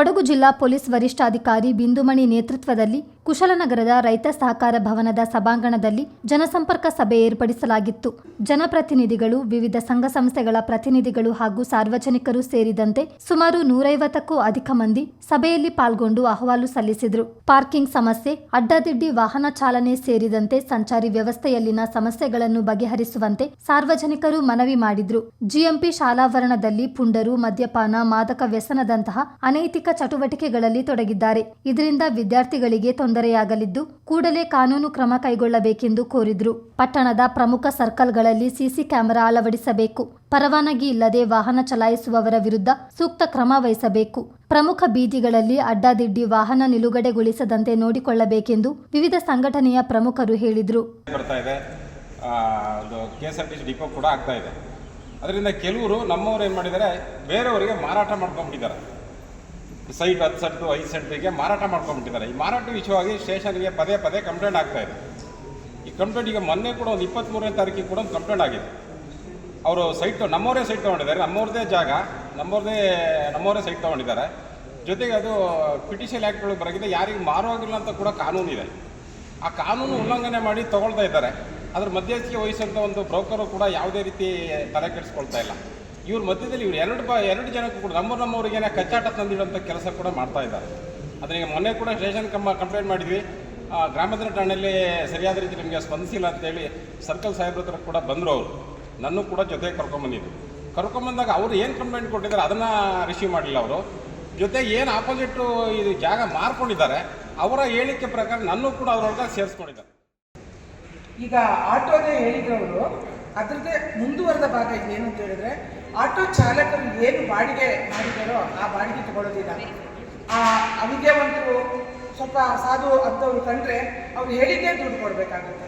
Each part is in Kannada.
ಕೊಡಗು ಜಿಲ್ಲಾ ಪೊಲೀಸ್ ವರಿಷ್ಠಾಧಿಕಾರಿ ಬಿಂದುಮಣಿ ನೇತೃತ್ವದಲ್ಲಿ ಕುಶಲನಗರದ ರೈತ ಸಹಕಾರ ಭವನದ ಸಭಾಂಗಣದಲ್ಲಿ ಜನಸಂಪರ್ಕ ಸಭೆ ಏರ್ಪಡಿಸಲಾಗಿತ್ತು. ಜನಪ್ರತಿನಿಧಿಗಳು, ವಿವಿಧ ಸಂಘ ಸಂಸ್ಥೆಗಳ ಪ್ರತಿನಿಧಿಗಳು ಹಾಗೂ ಸಾರ್ವಜನಿಕರು ಸೇರಿದಂತೆ ಸುಮಾರು ನೂರೈವತ್ತಕ್ಕೂ ಅಧಿಕ ಮಂದಿ ಸಭೆಯಲ್ಲಿ ಪಾಲ್ಗೊಂಡು ಅಹವಾಲು ಸಲ್ಲಿಸಿದರು. ಪಾರ್ಕಿಂಗ್ ಸಮಸ್ಯೆ, ಅಡ್ಡದಿಡ್ಡಿ ವಾಹನ ಚಾಲನೆ ಸೇರಿದಂತೆ ಸಂಚಾರಿ ವ್ಯವಸ್ಥೆಯಲ್ಲಿನ ಸಮಸ್ಯೆಗಳನ್ನು ಬಗೆಹರಿಸುವಂತೆ ಸಾರ್ವಜನಿಕರು ಮನವಿ ಮಾಡಿದ್ರು. ಜಿಎಂಪಿ ಶಾಲಾವರಣದಲ್ಲಿ ಪುಂಡರು, ಮದ್ಯಪಾನ, ಮಾದಕ ವ್ಯಸನದಂತಹ ಅನೈತಿಕ ಚಟುವಟಿಕೆಗಳಲ್ಲಿ ತೊಡಗಿದ್ದಾರೆ. ಇದರಿಂದ ವಿದ್ಯಾರ್ಥಿಗಳಿಗೆ ತೊಂದರೆಯಾಗಲಿದ್ದು ಕೂಡಲೇ ಕಾನೂನು ಕ್ರಮ ಕೈಗೊಳ್ಳಬೇಕೆಂದು ಕೋರಿದ್ರು. ಪಟ್ಟಣದ ಪ್ರಮುಖ ಸರ್ಕಲ್ಗಳಲ್ಲಿ ಸಿಸಿ ಕ್ಯಾಮೆರಾ ಅಳವಡಿಸಬೇಕು. ಪರವಾನಗಿ ಇಲ್ಲದೆ ವಾಹನ ಚಲಾಯಿಸುವವರ ವಿರುದ್ಧ ಸೂಕ್ತ ಕ್ರಮ ವಹಿಸಬೇಕು. ಪ್ರಮುಖ ಬೀದಿಗಳಲ್ಲಿ ಅಡ್ಡಾದಿಡ್ಡಿ ವಾಹನ ನಿಲುಗಡೆಗೊಳಿಸದಂತೆ ನೋಡಿಕೊಳ್ಳಬೇಕೆಂದು ವಿವಿಧ ಸಂಘಟನೆಯ ಪ್ರಮುಖರು ಹೇಳಿದರು. ಡಿಪೋ ಕೂಡ ಆಗ್ತಾ ಇದೆ. ಅದರಿಂದ ಕೆಲವರು ನಮ್ಮವ್ರು ಏನು ಮಾಡಿದ್ದಾರೆ, ಬೇರೆಯವರಿಗೆ ಮಾರಾಟ ಮಾಡ್ಕೊಂಡ್ಬಿಟ್ಟಿದ್ದಾರೆ. ಸೈಟ್ ಹತ್ತು ಸೆಂಟು ಐದು ಸೆಂಟಿಗೆ ಮಾರಾಟ ಮಾಡ್ಕೊಂಡ್ಬಿಟ್ಟಿದ್ದಾರೆ ಈ ಮಾರಾಟ ವಿಷಯವಾಗಿ ಸ್ಟೇಷನ್ಗೆ ಪದೇ ಪದೇ ಕಂಪ್ಲೇಂಟ್ ಆಗ್ತಾ ಇದೆ. ಈ ಕಂಪ್ಲೇಂಟ್ ಈಗ ಮೊನ್ನೆ ಕೂಡ ಒಂದು ಇಪ್ಪತ್ತ್ಮೂರನೇ ತಾರೀಕಿಗೆ ಕೂಡ ಒಂದು ಕಂಪ್ಲೇಂಟ್ ಆಗಿದೆ. ಅವರು ಸೈಟ್ ನಮ್ಮವರೇ ಸೈಟ್ ತೊಗೊಂಡಿದ್ದಾರೆ. ನಮ್ಮವ್ರದೇ ಜಾಗ ನಮ್ಮವ್ರದೇ ನಮ್ಮವರೇ ಸೈಟ್ ತೊಗೊಂಡಿದ್ದಾರೆ. ಜೊತೆಗೆ ಅದು ಪಿಟಿಷನ್ ಆ್ಯಕ್ಟ್ಗಳು ಬರಗಿದೆ ಯಾರಿಗೆ ಮಾರುವಾಗಿಲ್ಲ ಅಂತ ಕೂಡ ಕಾನೂನು ಇದೆ ಆ ಕಾನೂನು ಉಲ್ಲಂಘನೆ ಮಾಡಿ ತೊಗೊಳ್ತಾ ಇದ್ದಾರೆ. ಅದ್ರ ಮಧ್ಯಸ್ಥಿಕೆ ವಹಿಸೋಂಥ ಒಂದು ಬ್ರೋಕರು ಕೂಡ ಯಾವುದೇ ರೀತಿ ತಲೆ ಕೆಡಿಸ್ಕೊಳ್ತಾ ಇಲ್ಲ. ಇವ್ರ ಮಧ್ಯದಲ್ಲಿ ಇವ್ರು ಎರಡು ಬ ಎರಡು ಜನಕ್ಕೂ ಕೂಡ ನಮ್ಮ ನಮ್ಮವರಿಗೇನೆ ಕಚ್ಚಾಟ ತಂದಿಡುವಂಥ ಕೆಲಸ ಕೂಡ ಮಾಡ್ತಾ ಇದ್ದಾರೆ. ಈಗ ಮೊನ್ನೆ ಕೂಡ ಸ್ಟೇಷನ್ ಕಮ್ಮ ಕಂಪ್ಲೇಂಟ್ ಮಾಡಿದ್ವಿ. ಆ, ಗ್ರಾಮಾಂತರ ಠಾಣೆಯಲ್ಲಿ ಸರಿಯಾದ ರೀತಿ ನಿಮಗೆ ಸ್ಪಂದಿಸಿಲ್ಲ ಅಂತೇಳಿ ಸರ್ಕಲ್ ಸಾಹೇಬ್ರ ಹತ್ರ ಕೂಡ ಬಂದರು ಅವರು. ನನ್ನೂ ಕೂಡ ಜೊತೆಗೆ ಕರ್ಕೊಂಬಂದಿದ್ದು ಕರ್ಕೊಂಬಂದಾಗ ಅವರು ಏನು ಕಂಪ್ಲೇಂಟ್ ಕೊಟ್ಟಿದ್ದಾರೆ ಅದನ್ನು ರಿಸೀವ್ ಮಾಡಲಿಲ್ಲ ಅವರು. ಜೊತೆಗೆ ಏನು ಆಪೋಸಿಟ್ಟು ಇದು ಜಾಗ ಮಾರ್ಕೊಂಡಿದ್ದಾರೆ ಅವರ ಹೇಳಿಕೆ ಪ್ರಕಾರ ನನ್ನೂ ಕೂಡ ಅವರೊಳಗೆ ಸೇರಿಸ್ಕೊಂಡಿದ್ದಾರೆ. ಈಗ ಆಟೋದೇ ಹೇಳಿದ್ರವರು ಅದ್ರದ್ದೇ ಮುಂದುವರೆದ ಭಾಗ ಇದೇನು ಅಂತ ಹೇಳಿದ್ರೆ ಆಟೋ ಚಾಲಕರು ಏನು ಬಾಡಿಗೆ ಮಾಡಿದಾರೋ ಆ ಬಾಡಿಗೆ ತಗೊಳ್ಳೋದಿಲ್ಲ. ಆ ಅವಿಗೆ ಒಂದು ಸ್ವಲ್ಪ ಸಾಧು ಅಂತವ್ರು ಕಂಡ್ರೆ ಅವ್ರು ಹೇಳಿದ್ದೇ ದುಡ್ಡು ಕೊಡಬೇಕಾಗುತ್ತೆ.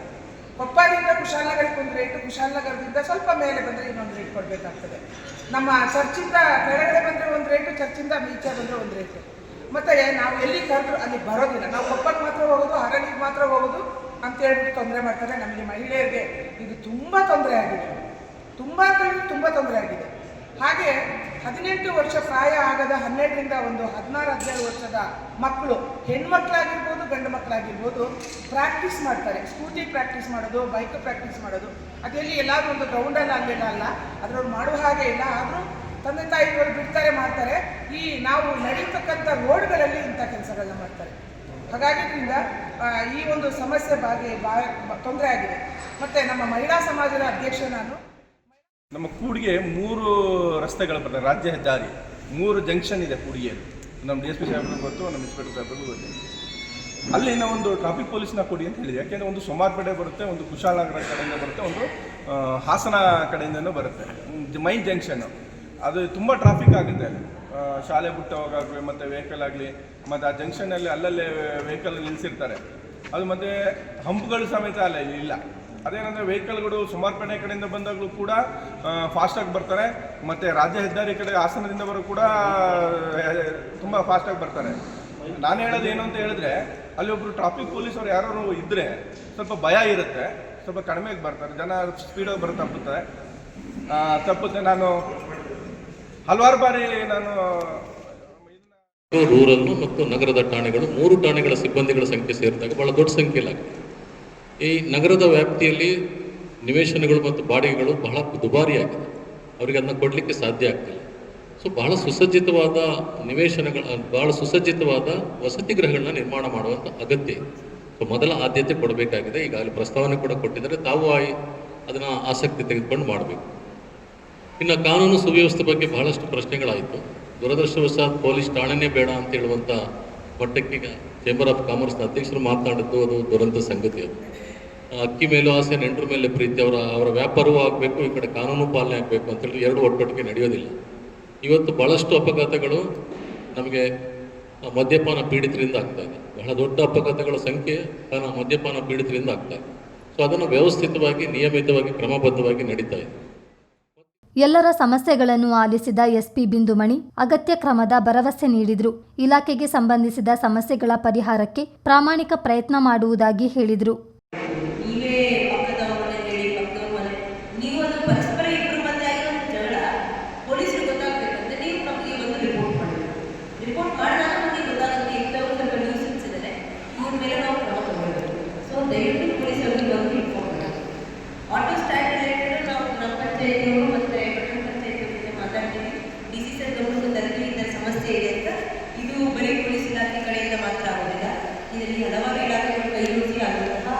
ಕೊಪ್ಪದಿಂದ ಕುಶಾಲನಗರಕ್ಕೆ ಒಂದು ರೇಟು ಕುಶಾಲನಗರದಿಂದ ಸ್ವಲ್ಪ ಮೇಲೆ ಬಂದರೆ ಇನ್ನೊಂದು ರೇಟ್ ಕೊಡಬೇಕಾಗ್ತದೆ. ನಮ್ಮ ಚರ್ಚಿಂದ ಕೆಳಗಡೆ ಬಂದರೆ ಒಂದು ರೇಟು ಚರ್ಚಿಂದ ಈಚೆ ಬಂದರೆ ಒಂದು ರೇಟು ಮತ್ತೆ ನಾವು ಎಲ್ಲಿ ಕರೆದ್ರು ಅಲ್ಲಿ ಬರೋದಿಲ್ಲ. ನಾವು ಕೊಪ್ಪಕ್ಕೆ ಮಾತ್ರ ಹೋಗೋದು ಹರಳಿಗೆ ಮಾತ್ರ ಹೋಗೋದು ಅಂತ ಹೇಳ್ಬಿಟ್ಟು ತೊಂದರೆ ಮಾಡ್ತಾರೆ ನಮಗೆ ಮಹಿಳೆಯರಿಗೆ. ಇದು ತುಂಬ ತೊಂದರೆ ಆಗಿದೆ. ತುಂಬ ಅಂತ ತುಂಬ ತೊಂದರೆ ಆಗಿದೆ. ಹಾಗೆ ಹದಿನೆಂಟು ವರ್ಷ ಪ್ರಾಯ ಆಗದ ಹನ್ನೆರಡರಿಂದ ಒಂದು ಹದಿನಾರು, ಹದಿನೇಳು ವರ್ಷದ ಮಕ್ಕಳು, ಹೆಣ್ಮಕ್ಳಾಗಿರ್ಬೋದು, ಗಂಡು ಮಕ್ಕಳಾಗಿರ್ಬೋದು ಪ್ರಾಕ್ಟೀಸ್ ಮಾಡ್ತಾರೆ. ಸ್ಕೂಟಿ ಪ್ರಾಕ್ಟೀಸ್ ಮಾಡೋದು ಬೈಕ್ ಪ್ರಾಕ್ಟೀಸ್ ಮಾಡೋದು. ಅದೆಲ್ಲಿ ಎಲ್ಲಾದರೂ ಒಂದು ಗ್ರೌಂಡಲ್ಲಿ ಅಲ್ಲೆಲ್ಲ ಅಲ್ಲ, ಅದ್ರವ್ರು ಮಾಡುವ ಹಾಗೆ ಇಲ್ಲ, ಆದರೂ ತಂದೆ ತಾಯಿಗಳು ಬಿಡ್ತಾರೆ, ಮಾಡ್ತಾರೆ. ಈ ನಾವು ನಡೀತಕ್ಕಂಥ ರೋಡ್ಗಳಲ್ಲಿ ಇಂಥ ಕೆಲಸಗಳನ್ನ ಮಾಡ್ತಾರೆ. ಹಾಗಾಗಿದ್ದರಿಂದ ಈ ಒಂದು ಸಮಸ್ಯೆ ಬಾಗಿ ಬಾ, ತೊಂದರೆ ಆಗಿದೆ. ಮತ್ತು ನಮ್ಮ ಮಹಿಳಾ ಸಮಾಜದ ಅಧ್ಯಕ್ಷ ನಾನು. ನಮ್ಮ ಕೂಡಿಗೆ ಮೂರು ರಸ್ತೆಗಳು ಬರ್ತವೆ ರಾಜ್ಯ ಹೆದ್ದಾರಿ, ಮೂರು ಜಂಕ್ಷನ್ ಇದೆ ಕೂಡಿಗೆಯಲ್ಲಿ. ನಮ್ಮ ಡಿ ಎಸ್ ಪಿ ಸಾಹೇಬ್ರಿಗೂ ಗೊತ್ತು ನಮ್ಮ ಇನ್ಸ್ಪೆಕ್ಟರ್ ಸಾಹೇಬ್ರಿಗೂ ಗೊತ್ತು. ಅಲ್ಲಿ ನಾವು ಒಂದು ಟ್ರಾಫಿಕ್ ಪೊಲೀಸ್ನ ಕೊಡಿ ಅಂತ ಹೇಳಿದೆ. ಯಾಕೆಂದರೆ ಒಂದು ಸೋಮಾರ್ಪೇಟೆ ಬರುತ್ತೆ, ಒಂದು ಕುಶಾಲನಗರ ಕಡೆಯಿಂದ ಬರುತ್ತೆ, ಒಂದು ಹಾಸನ ಕಡೆಯಿಂದನೂ ಬರುತ್ತೆ. ಮೈನ್ ಜಂಕ್ಷನ್ನು ಅದು ತುಂಬ ಟ್ರಾಫಿಕ್ ಆಗುತ್ತೆ ಅಲ್ಲಿ. ಶಾಲೆ ಬಿಟ್ಟವಾಗಲಿ ಮತ್ತು ವೆಹಿಕಲ್ ಆಗಲಿ, ಮತ್ತು ಆ ಜಂಕ್ಷನಲ್ಲಿ ಅಲ್ಲಲ್ಲೇ ವೆಹಿಕಲ್ ನಿಲ್ಲಿಸಿರ್ತಾರೆ ಅದು ಮತ್ತು ಹಂಪ್ಗಳು ಸಮೇತ ಅಲ್ಲ ಇಲ್ಲ. ಅದೇನಂದರೆ ವೆಹಿಕಲ್ಗಳು ಸಮರ್ಪಣೆ ಕಡೆಯಿಂದ ಬಂದಾಗಲೂ ಕೂಡ ಫಾಸ್ಟಾಗಿ ಬರ್ತಾರೆ. ಮತ್ತು ರಾಜ್ಯ ಹೆದ್ದಾರಿ ಕಡೆ ಹಾಸನದಿಂದ ಬರೋ ಕೂಡ ತುಂಬ ಫಾಸ್ಟಾಗಿ ಬರ್ತಾರೆ. ನಾನು ಹೇಳೋದು ಏನು ಅಂತ ಹೇಳಿದ್ರೆ ಅಲ್ಲಿ ಒಬ್ಬರು ಟ್ರಾಫಿಕ್ ಪೊಲೀಸರು ಯಾರು ಇದ್ದರೆ ಸ್ವಲ್ಪ ಭಯ ಇರುತ್ತೆ. ಸ್ವಲ್ಪ ಕಡಿಮೆಗೆ ಬರ್ತಾರೆ. ಜನ ಸ್ಪೀಡಾಗಿ ಬರೋ ತಪ್ಪುತ್ತೆ ತಪ್ಪುತ್ತೆ. ನಾನು ಹಲವಾರು ಬಾರಿ ನಾನು ರೂರಲ್ ಮತ್ತು ನಗರದ ಠಾಣೆಗಳು, ಮೂರು ಠಾಣೆಗಳ ಸಿಬ್ಬಂದಿಗಳ ಸಂಖ್ಯೆ ಸೇರಿದಾಗ ಬಹಳ ದೊಡ್ಡ ಸಂಖ್ಯೆಯಲ್ಲಾಗಿದೆ ಈ ನಗರದ ವ್ಯಾಪ್ತಿಯಲ್ಲಿ ನಿವೇಶನಗಳು ಮತ್ತು ಬಾಡಿಗೆಗಳು ಬಹಳ ದುಬಾರಿಯಾಗಿದೆ. ಅವರಿಗೆ ಅದನ್ನ ಕೊಡಲಿಕ್ಕೆ ಸಾಧ್ಯ ಆಗ್ತಿಲ್ಲ. ಸೊ ಬಹಳ ಸುಸಜ್ಜಿತವಾದ ನಿವೇಶನಗಳ, ಬಹಳ ಸುಸಜ್ಜಿತವಾದ ವಸತಿ ಗೃಹಗಳನ್ನ ನಿರ್ಮಾಣ ಮಾಡುವಂಥ ಅಗತ್ಯ ಇದೆ. ಸೊ ಮೊದಲ ಆದ್ಯತೆ ಕೊಡಬೇಕಾಗಿದೆ. ಈಗಾಗಲೇ ಪ್ರಸ್ತಾವನೆ ಕೂಡ ಕೊಟ್ಟಿದ್ದಾರೆ. ತಾವು ಅದನ್ನ ಆಸಕ್ತಿ ತೆಗೆದುಕೊಂಡು ಮಾಡಬೇಕು. ಇನ್ನು ಕಾನೂನು ಸುವ್ಯವಸ್ಥೆ ಬಗ್ಗೆ ಬಹಳಷ್ಟು ಪ್ರಶ್ನೆಗಳಾಯಿತು. ದುರದೃಷ್ಟವಶಾತ್ ಪೊಲೀಸ್ ಠಾಣೆನೇ ಬೇಡ ಅಂತ ಹೇಳುವಂಥ ಮಟ್ಟಕ್ಕೆ ಚೇಂಬರ್ ಆಫ್ ಕಾಮರ್ಸ್ನ ಅಧ್ಯಕ್ಷರು ಮಾತನಾಡಿದ್ದು ಅದು ದುರಂತ ಸಂಗತಿ ಅದು. ಅಕ್ಕಿ ಮೇಲೂ ಆಸೆ, ನೆಂಟರ ಮೇಲೆ ಪ್ರೀತಿ, ಅವರ ಅವರ ವ್ಯಾಪಾರವೂ ಆಗಬೇಕು, ಈ ಕಡೆ ಕಾನೂನು ಪಾಲನೆ ಆಗಬೇಕು ಅಂತ ಹೇಳಿ ಎರಡು ಒಟ್ಟೊಟ್ಟಿಗೆ ನಡೆಯೋದಿಲ್ಲ. ಇವತ್ತು ಬಹಳಷ್ಟು ಅಪಘಾತಗಳು ನಮಗೆ ಮದ್ಯಪಾನ ಪೀಡಿತರಿಂದ ಆಗ್ತಾ ಇದೆ. ಬಹಳ ದೊಡ್ಡ ಅಪಘಾತಗಳ ಸಂಖ್ಯೆ ತನ್ನ ಮದ್ಯಪಾನ ಪೀಡಿತರಿಂದ ಆಗ್ತಾ ಇದೆ. ಸೊ ಅದನ್ನು ವ್ಯವಸ್ಥಿತವಾಗಿ, ನಿಯಮಿತವಾಗಿ, ಕ್ರಮಬದ್ಧವಾಗಿ ನಡೀತಾ ಇದೆ. ಎಲ್ಲರ ಸಮಸ್ಯೆಗಳನ್ನು ಆಲಿಸಿದ ಎಸ್ಪಿ ಬಿಂದುಮಣಿ ಅಗತ್ಯ ಕ್ರಮದ ಭರವಸೆ ನೀಡಿದರು. ಇಲಾಖೆಗೆ ಸಂಬಂಧಿಸಿದ ಸಮಸ್ಯೆಗಳ ಪರಿಹಾರಕ್ಕೆ ಪ್ರಾಮಾಣಿಕ ಪ್ರಯತ್ನ ಮಾಡುವುದಾಗಿ ಹೇಳಿದರು ನೀವೇ ಪಕ್ಕದವ್ರ ಮನೆ ಹೇಳಿ ಪಕ್ಕದವ್ರ ಮನೆ ನೀವು ಅದು ಪರಸ್ಪರ ಇಬ್ಬರು ಮಧ್ಯೆ ಆಗಿರೋ ಜಗಳ ಪೊಲೀಸರಿಗೆ ಗೊತ್ತಾಗ್ಬೇಕಂದ್ರೆ ನೀವು ನಮಗೆ ಒಂದು ರಿಪೋರ್ಟ್ ಮಾಡಿ ರಿಪೋರ್ಟ್ ಮಾಡಿದಾಗ ಸಮಸ್ಯೆ ಇದೆ ಅಂತ. ಇದು ಬರೀ ಪೊಲೀಸ್ ಇಲಾಖೆ ಕಡೆಯಿಂದ ಮಾತ್ರ ಆಗೋದಿಲ್ಲ. ಇದರಲ್ಲಿ ಹಲವಾರು ಇಲಾಖೆಗಳು ಕೈಗೂಡಿಸಿ ಆಗುವಂತಹ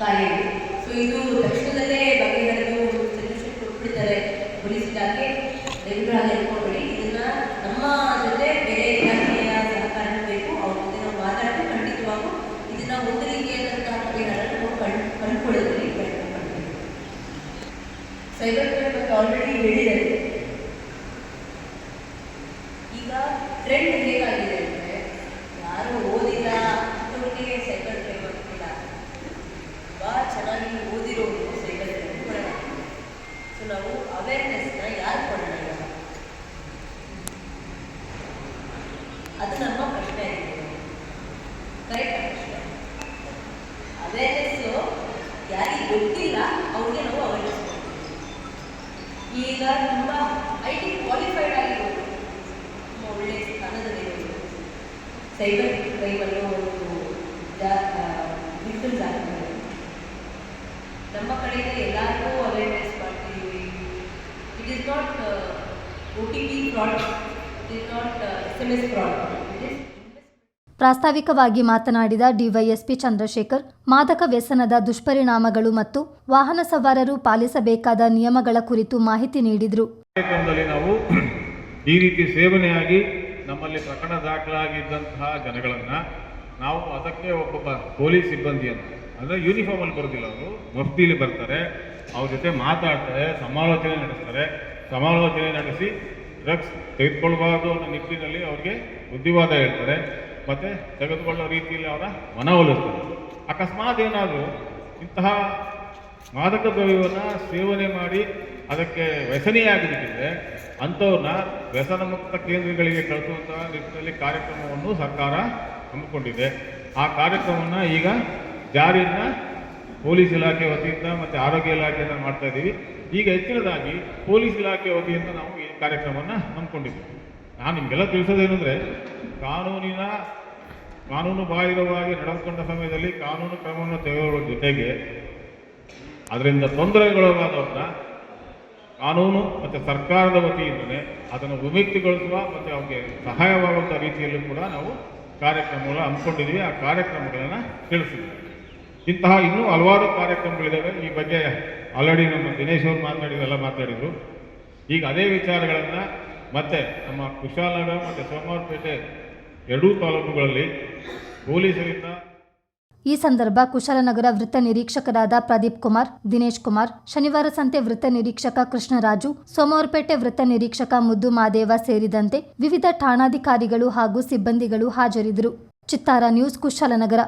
ಕಾರ್ಯ ಇದೆ. ಸೊ ಇದು ತಕ್ಷಣದಲ್ಲೇ ಬಗೆಹರಿದು ಸೊಲ್ಯೂಷನ್ ಕೊಟ್ಬಿಡ್ತಾರೆ ಪೊಲೀಸ್ ಇಲಾಖೆ. ದಯವಿಟ್ಟು ಹಾಗೆ ಇದನ್ನ ನಮ್ಮ ಜೊತೆ ಬೇರೆ ಇಲಾಖೆಯ ಸಹಕಾರ ಬೇಕು. ಅವ್ರ ಜೊತೆ ನಾವು ಮಾತಾಡಿ ಖಂಡಿತವಾಗೂ ಇದನ್ನ ಒಂದು ರೀತಿಯಾದಂತಹ ಪರಿಹಾರವನ್ನು ಕಂಡುಕೊಳ್ಳೋದ್ರಲ್ಲಿ ಪ್ರಯತ್ನ ಮಾಡ್ತೀವಿ ಸೈಬರ್ ಕ್ರೈಮ್ ಬಗ್ಗೆ ಆಲ್ರೆಡಿ ಹೇಳಿದ್ದಾರೆ. ಈಗ ಟ್ರೆಂಡ್ ಹೇಗಾಗಿದೆ ಅಂದರೆ ಯಾರು ಓದಿಲ್ಲ ಅಂಥವ್ರಿಗೆ ಸೈಕಲ್ ಟ್ರೈ ಆಗ್ತಿಲ್ಲ ಭಾಳ ಚೆನ್ನಾಗಿ ಓದಿರೋರು ಸೈಕಲ್ ಕ್ರೈಮ್ ಕೊಡೋಣ ಸೊ ನಾವು ಅವೇರ್ನೆಸ್ನ ಯಾರು ಕೊಡೋಣ ಅದು ನಮ್ಮ ಪ್ರಶ್ನೆ ಆಗಿದೆ. ಕರೆಕ್ಟ್ ಪ್ರಶ್ನೆ? ಅವೇರ್ನೆಸ್ಸು ಯಾರಿಗೆ ಗೊತ್ತಿಲ್ಲ, ಅವ್ರಿಗೆ ನಾವು ಅವೇರ್ನೆಸ್ ಕೊಡ್ತೀವಿ. ಈಗ ಸೈಬರ್ ಕ್ರೈಮಲ್ಲೂ ಒಂದು ವಿಫಲ್ ಆಗ್ತದೆ. ನಮ್ಮ ಕಡೆಯಿಂದ ಎಲ್ಲರಿಗೂ ಅವೇರ್ನೆಸ್ ಮಾಡ್ತೀವಿ. It is not O T P fraud it is not S M S fraud it is ಪ್ರಾಸ್ತಾವಿಕವಾಗಿ ಮಾತನಾಡಿದ ಡಿವೈಎಸ್ಪಿ ಚಂದ್ರಶೇಖರ್ ಮಾದಕ ವ್ಯಸನದ ದುಷ್ಪರಿಣಾಮಗಳು ಮತ್ತು ವಾಹನ ಸವಾರರು ಪಾಲಿಸಬೇಕಾದ ನಿಯಮಗಳ ಕುರಿತು ಮಾಹಿತಿ ನೀಡಿದರು. ಕಾರ್ಯಕ್ರಮದಲ್ಲಿ ನಾವು ಈ ರೀತಿ ಸೇವನೆಯಾಗಿ ನಮ್ಮಲ್ಲಿ ಪ್ರಕರಣ ದಾಖಲಾಗಿದ್ದಂತಹ ಜನಗಳನ್ನು ನಾವು ಅದಕ್ಕೆ ಒಬ್ಬ ಪೊಲೀಸ್ ಸಿಬ್ಬಂದಿಯನ್ನು ಅಂದರೆ ಯೂನಿಫಾರ್ಮಲ್ಲಿ ಬರೋದಿಲ್ಲ ಅವರು. ಮಫ್ತಿಲಿ ಬರ್ತಾರೆ, ಅವ್ರ ಜೊತೆ ಮಾತಾಡ್ತಾರೆ, ಸಮಾಲೋಚನೆ ನಡೆಸ್ತಾರೆ. ಸಮಾಲೋಚನೆ ನಡೆಸಿ ಡ್ರಗ್ಸ್ ತೆಗೆದುಕೊಳ್ಬಾರ್ದು ಅನ್ನೋ ನಿಟ್ಟಿನಲ್ಲಿ ಅವ್ರಿಗೆ ಬುದ್ಧಿವಾದ ಹೇಳ್ತಾರೆ. ಮತ್ತು ತೆಗೆದುಕೊಳ್ಳೋ ರೀತಿಯಲ್ಲಿ ಅವರ ಮನವೊಲಿಸ್ತಾರೆ ಅಕಸ್ಮಾತ್ ಏನಾದರೂ ಇಂತಹ ಮಾದಕ ದ್ರವ್ಯವನ್ನು ಸೇವನೆ ಮಾಡಿ ಅದಕ್ಕೆ ವ್ಯಸನಿಯಾಗಿಬಿಟ್ಟಿದ್ರೆ ಅಂಥವ್ರನ್ನ ವ್ಯಸನ ಮುಕ್ತ ಕೇಂದ್ರಗಳಿಗೆ ಕಳಿಸುವಂತಹ ನಿಟ್ಟಿನಲ್ಲಿ ಕಾರ್ಯಕ್ರಮವನ್ನು ಸರ್ಕಾರ ಹಮ್ಮಿಕೊಂಡಿದೆ. ಆ ಕಾರ್ಯಕ್ರಮವನ್ನು ಈಗ ಜಾರಿಯನ್ನ ಪೊಲೀಸ್ ಇಲಾಖೆ ವತಿಯಿಂದ ಮತ್ತು ಆರೋಗ್ಯ ಇಲಾಖೆಯಿಂದ ಮಾಡ್ತಾ ಇದ್ದೀವಿ. ಈಗ ಹೆಚ್ಚಿನದಾಗಿ ಪೊಲೀಸ್ ಇಲಾಖೆ ವತಿಯಿಂದ ನಾವು ಈ ಕಾರ್ಯಕ್ರಮವನ್ನು ಹಮ್ಮಿಕೊಂಡಿದ್ದೀವಿ. ನಾನು ನಿಮಗೆಲ್ಲ ತಿಳಿಸೋದೇನೆಂದರೆ ಕಾನೂನಿನ ಕಾನೂನು ಬಾಹಿರವಾಗಿ ನಡೆದುಕೊಂಡ ಸಮಯದಲ್ಲಿ ಕಾನೂನು ಕ್ರಮವನ್ನು ತೆಗೆದುಕೊಳ್ಳುವ ಜೊತೆಗೆ, ಅದರಿಂದ ತೊಂದರೆಗೊಳಗಾದವ್ರನ್ನ ಕಾನೂನು ಮತ್ತು ಸರ್ಕಾರದ ವತಿಯಿಂದಲೇ ಅದನ್ನು ವಿಮುಕ್ತಿಗೊಳಿಸುವ ಮತ್ತು ಅವ್ರಿಗೆ ಸಹಾಯವಾಗುವಂಥ ರೀತಿಯಲ್ಲೂ ಕೂಡ ನಾವು ಕಾರ್ಯಕ್ರಮಗಳು ಹಮ್ಮಿಕೊಂಡಿದ್ದೀವಿ. ಆ ಕಾರ್ಯಕ್ರಮಗಳನ್ನು ತಿಳಿಸಿದ್ವಿ. ಇಂತಹ ಇನ್ನೂ ಹಲವಾರು ಕಾರ್ಯಕ್ರಮಗಳಿದ್ದಾವೆ ಈ ಬಗ್ಗೆ ಆಲ್ರೆಡಿ ನಮ್ಮ ದಿನೇಶ್ ಅವರು ಮಾತಾಡಿದೆಲ್ಲ ಮಾತಾಡಿದರು. ಈಗ ಅದೇ ವಿಚಾರಗಳನ್ನು ಮತ್ತೆ ನಮ್ಮ ಕುಶಾಲನಗರ ಮತ್ತು ಸೋಮವಾರಪೇಟೆ ಎರಡೂ ತಾಲೂಕುಗಳಲ್ಲಿ ಪೊಲೀಸರಿಂದ ಈ ಸಂದರ್ಭ ಕುಶಾಲನಗರ ವೃತ್ತ ನಿರೀಕ್ಷಕರಾದ ಪ್ರದೀಪ್ ಕುಮಾರ್, ದಿನೇಶ್ ಕುಮಾರ್, ಶನಿವಾರ ಸಂತೆ ವೃತ್ತ ನಿರೀಕ್ಷಕ ಕೃಷ್ಣರಾಜು, ಸೋಮವಾರಪೇಟೆ ವೃತ್ತ ನಿರೀಕ್ಷಕ ಮುದ್ದು ಮಾದೇವ ಸೇರಿದಂತೆ ವಿವಿಧ ಠಾಣಾಧಿಕಾರಿಗಳು ಹಾಗೂ ಸಿಬ್ಬಂದಿಗಳು ಹಾಜರಿದ್ದರು. ಚಿತ್ತಾರ ನ್ಯೂಸ್ ಕುಶಾಲನಗರ.